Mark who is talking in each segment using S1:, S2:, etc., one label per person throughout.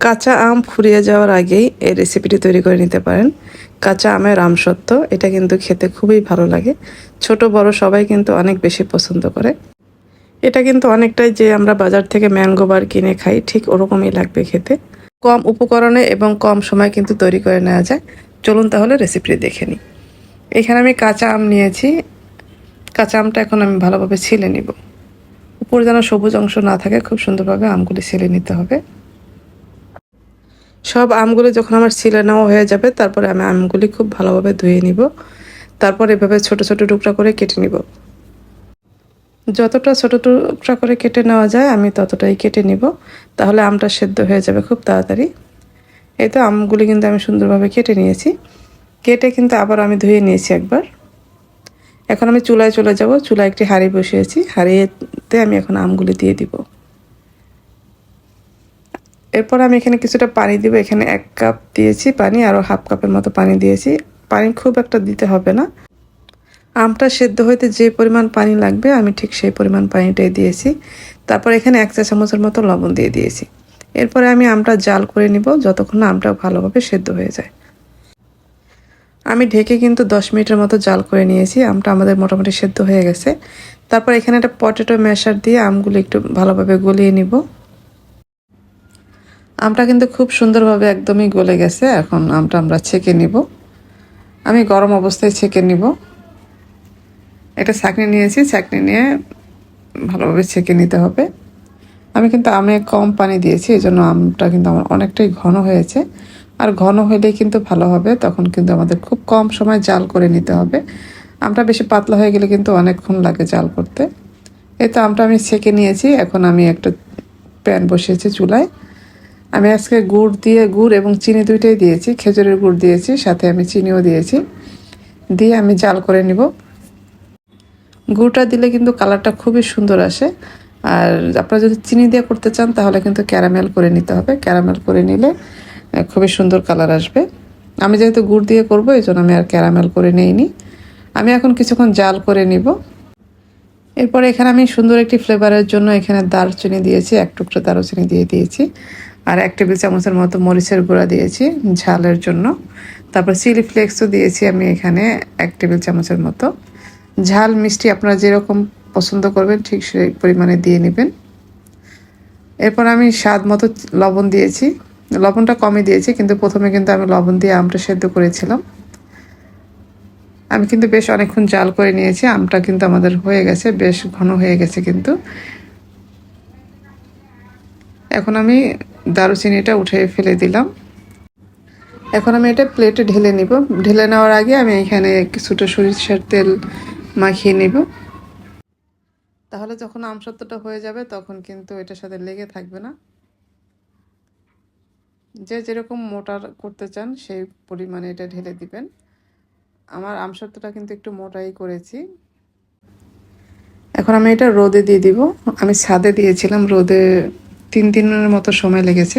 S1: কাঁচা আম ফুরিয়ে যাওয়ার আগেই এই রেসিপিটি তৈরি করে নিতে পারেন। কাঁচা আমের আমসত্ত্ব এটা কিন্তু খেতে খুবই ভালো লাগে। ছোট, বড় সবাই কিন্তু অনেক বেশি পছন্দ করে। এটা কিন্তু অনেকটাই যে আমরা বাজার থেকে ম্যাঙ্গো বার কিনে খাই, ঠিক ওরকমই লাগবে খেতে। কম উপকরণে এবং কম সময় কিন্তু তৈরি করে নেওয়া যায়। চলুন তাহলে রেসিপিটি দেখে নিই। এখানে আমি কাঁচা আম নিয়েছি। কাঁচা আমটা এখন আমি ভালোভাবে ছিলে নিব। উপর যেন সবুজ অংশ না থাকে, খুব সুন্দরভাবে আমগুলি ছিলে নিতে হবে। সব আমগুলি যখন আমার ছিলে নেওয়া হয়ে যাবে, তারপরে আমি আমগুলি খুব ভালোভাবে ধুয়ে নিব। তারপর এভাবে ছোট ছোট টুকরা করে কেটে নিব। যতটা ছোট টুকরা করে কেটে নেওয়া যায়, আমি ততটাই কেটে নিব। তাহলে আমটা সেদ্ধ হয়ে যাবে খুব তাড়াতাড়ি। এই তো আমগুলি কিন্তু আমি সুন্দরভাবে কেটে নিয়েছি। কেটে কিন্তু আবার আমি ধুয়ে নিয়েছি একবার। এখন আমি চুলায় চলে যাব। চুলায় একটি হাঁড়ি বসিয়েছি। হাঁড়িতে আমি এখন আমগুলি দিয়ে দিব। এরপর আমি এখানে কিছুটা পানি দিব। এখানে এক কাপ দিয়েছি পানি আরও হাফ কাপের মতো পানি দিয়েছি। পানি খুব একটা দিতে হবে না। আমটা সেদ্ধ হইতে যে পরিমাণ পানি লাগবে, আমি ঠিক সেই পরিমাণ পানিটাই দিয়েছি। তারপর এখানে এক চা চামচের মতো লবণ দিয়ে দিয়েছি। এরপরে আমি আমটা জাল করে নিব, যতক্ষণ না আমটা ভালোভাবে সেদ্ধ হয়ে যায়। আমি ঢেকে কিন্তু দশ মিনিটের মতো জাল করে নিয়েছি, আমটা আমাদের মোটামুটি সেদ্ধ হয়ে গেছে। তারপর এখানে একটা পটেটো ম্যাশার দিয়ে আমগুলো একটু ভালোভাবে গলিয়ে নিব। আমটা কিন্তু খুব সুন্দরভাবে একদমই গলে গেছে। এখন আমটা আমরা ছেঁকে নিব। আমি গরম অবস্থায় ছেঁকে নিব। এটা ছাঁকনি নিয়েছি, ছাঁকনি নিয়ে ভালোভাবে ছেঁকে নিতে হবে। আমি কিন্তু আমে কম পানি দিয়েছি এই জন্য আমটা কিন্তু আমার অনেকটাই ঘন হয়েছে। আর ঘন হলেই কিন্তু ভালো হবে, তখন কিন্তু আমাদের খুব কম সময় জাল করে নিতে হবে। আমটা বেশি পাতলা হয়ে গেলে কিন্তু অনেকক্ষণ লাগে জাল করতে। এই তো আমটা আমি ছেঁকে নিয়েছি, এখন আমি একটা প্যান বসিয়েছি চুলায়। আমি আজকে গুড় দিয়ে, গুড় এবং চিনি দুইটাই দিয়েছি, খেজুরের গুড় দিয়েছি, সাথে আমি চিনিও দিয়েছি। দিয়ে আমি জাল করে নিব। গুড়টা দিলে কিন্তু কালারটা খুবই সুন্দর আসে। আর আপনারা যদি চিনি দিয়ে করতে চান, তাহলে কিন্তু ক্যারামেল করে নিতে হবে। ক্যারামেল করে নিলে খুবই সুন্দর কালার আসবে। আমি যেহেতু গুড় দিয়ে করব, এই জন্য আমি আর ক্যারামেল করে নেইনি। আমি এখন কিছুক্ষণ জাল করে নিব। এরপরে এখানে আমি সুন্দর একটি ফ্লেভারের জন্য এখানে দারচিনি দিয়েছি, এক টুকরো দারুচিনি দিয়ে দিয়েছি। আর এক টেবিল চামচের মতো মরিচের গুঁড়া দিয়েছি ঝালের জন্য। তারপর চিলি ফ্লেক্সও দিয়েছি আমি এখানে এক টেবিল চামচের মতো। ঝাল, মিষ্টি আপনারা যেরকম পছন্দ করবেন ঠিক সেই পরিমাণে দিয়ে নেবেন। এরপর আমি স্বাদ মতো লবণ দিয়েছি। লবণটা কমই দিয়েছি কিন্তু প্রথমে কিন্তু আমি লবণ দিয়ে আমটা সেদ্ধ করেছিলাম। আমি কিন্তু বেশ অনেকক্ষণ জাল করে নিয়েছি, আমটা কিন্তু আমাদের হয়ে গেছে, বেশ ঘন হয়ে গেছে কিন্তু। এখন আমি দারুচিনিটা উঠে ফেলে দিলাম। এখন আমি এটা প্লেটে ঢেলে নিব। ঢেলে নেওয়ার আগে আমি এখানে কিছুটা সরিষার তেল মাখিয়ে নিব। তাহলে যখন আমসত্ত্বটা হয়ে যাবে তখন কিন্তু এটার সাথে লেগে থাকবে না। যে যেরকম মোটা করতে চান সেই পরিমাণে এটা ঢেলে দিবেন। আমার আমসত্ত্বটা কিন্তু একটু মোটাই করেছি। এখন আমি এটা রোদে দিয়ে দিব। আমি ছাদে দিয়েছিলাম রোদে তিন দিনের মতো সময় লেগেছে।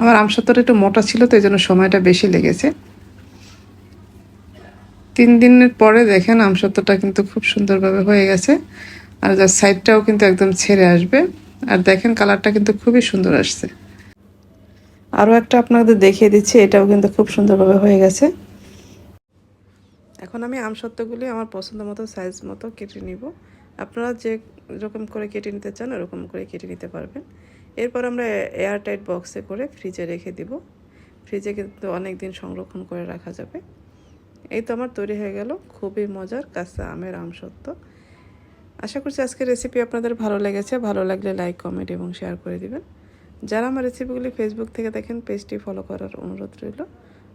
S1: আমার আমসত্ত্বটা একটু মোটা ছিল, তো এই জন্য সময়টা বেশি লেগেছে। তিন দিনের পরে দেখেন আমসত্ত্বটা কিন্তু খুব সুন্দরভাবে হয়ে গেছে। আর যার সাইডটাও কিন্তু একদম ছেড়ে আসবে। আর দেখেন কালারটা কিন্তু খুবই সুন্দর আসছে। আরও একটা আপনাদের দেখিয়ে দিচ্ছি, এটাও কিন্তু খুব সুন্দরভাবে হয়ে গেছে। এখন আমি আমসত্ত্বগুলি আমার পছন্দ মতো সাইজ মতো কেটে নিব। আপনারা যে রকম করে কেটে নিতে চান, ওরকম করে কেটে নিতে পারবেন। এরপর আমরা এয়ার টাইট বক্সে করে ফ্রিজে রেখে দিব। ফ্রিজে কিন্তু অনেক দিন সংরক্ষণ করে রাখা যাবে। এই তো আমার তৈরি হয়ে গেল। খুবই মজার কাঁচা আমের আমসত্ত্ব আশা করছি আজকের রেসিপি আপনাদের ভালো লেগেছে। ভালো লাগলে লাইক কমেন্ট এবং শেয়ার করে দিবেন। যারা আমার রেসিপিগুলি ফেসবুক থেকে দেখেন পেজটি ফলো করার অনুরোধ রইল।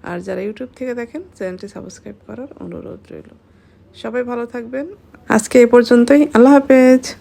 S1: আর যারা ইউটিউব থেকে দেখেন, চ্যানেলটি সাবস্ক্রাইব করার অনুরোধ রইল। সবাই ভালো থাকবেন। আজকে এ পর্যন্তই। আল্লাহ হাফেজ।